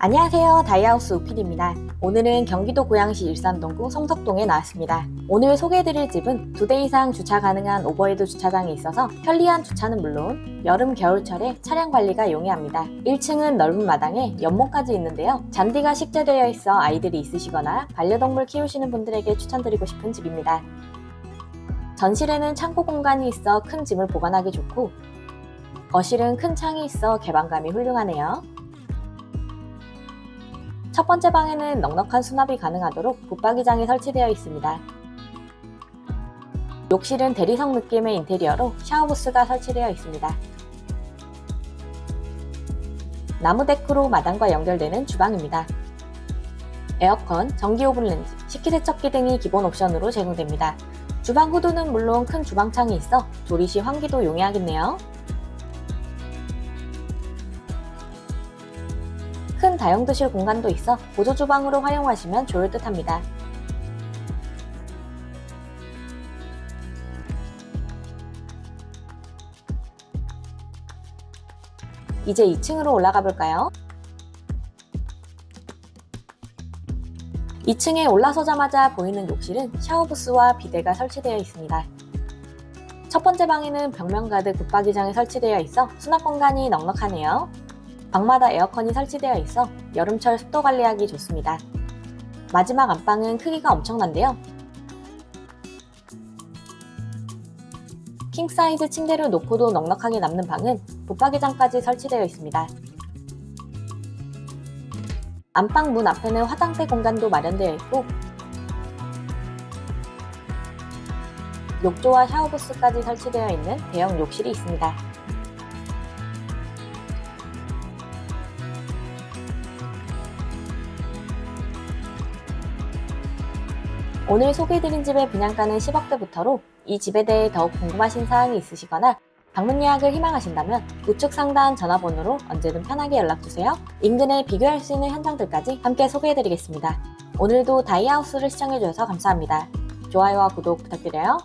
안녕하세요. 다이하우스 우필입니다. 오늘은 경기도 고양시 일산동구 성석동에 나왔습니다. 오늘 소개해드릴 집은 두 대 이상 주차 가능한 오버헤드 주차장이 있어서 편리한 주차는 물론 여름, 겨울철에 차량 관리가 용이합니다. 1층은 넓은 마당에 연못까지 있는데요. 잔디가 식재되어 있어 아이들이 있으시거나 반려동물 키우시는 분들에게 추천드리고 싶은 집입니다. 전실에는 창고 공간이 있어 큰 짐을 보관하기 좋고 거실은 큰 창이 있어 개방감이 훌륭하네요. 첫 번째 방에는 넉넉한 수납이 가능하도록 붙박이장이 설치되어 있습니다. 욕실은 대리석 느낌의 인테리어로 샤워부스가 설치되어 있습니다. 나무 데크로 마당과 연결되는 주방입니다. 에어컨, 전기 오븐 렌즈, 식기세척기 등이 기본 옵션으로 제공됩니다. 주방 후드는 물론 큰 주방창이 있어 조리 시 환기도 용이하겠네요. 큰 다용도실 공간도 있어 보조 주방으로 활용하시면 좋을 듯 합니다. 이제 2층으로 올라가 볼까요? 2층에 올라서자마자 보이는 욕실은 샤워부스와 비데가 설치되어 있습니다. 첫 번째 방에는 벽면 가득 붙박이장이 설치되어 있어 수납 공간이 넉넉하네요. 방마다 에어컨이 설치되어 있어 여름철 습도 관리하기 좋습니다. 마지막 안방은 크기가 엄청난데요. 킹 사이즈 침대를 놓고도 넉넉하게 남는 방은 붙박이장까지 설치되어 있습니다. 안방 문 앞에는 화장대 공간도 마련되어 있고 욕조와 샤워부스까지 설치되어 있는 대형 욕실이 있습니다. 오늘 소개해드린 집의 분양가는 10억대부터로 이 집에 대해 더욱 궁금하신 사항이 있으시거나 방문 예약을 희망하신다면 우측 상단 전화번호로 언제든 편하게 연락주세요. 인근에 비교할 수 있는 현장들까지 함께 소개해드리겠습니다. 오늘도 다이하우스를 시청해주셔서 감사합니다. 좋아요와 구독 부탁드려요.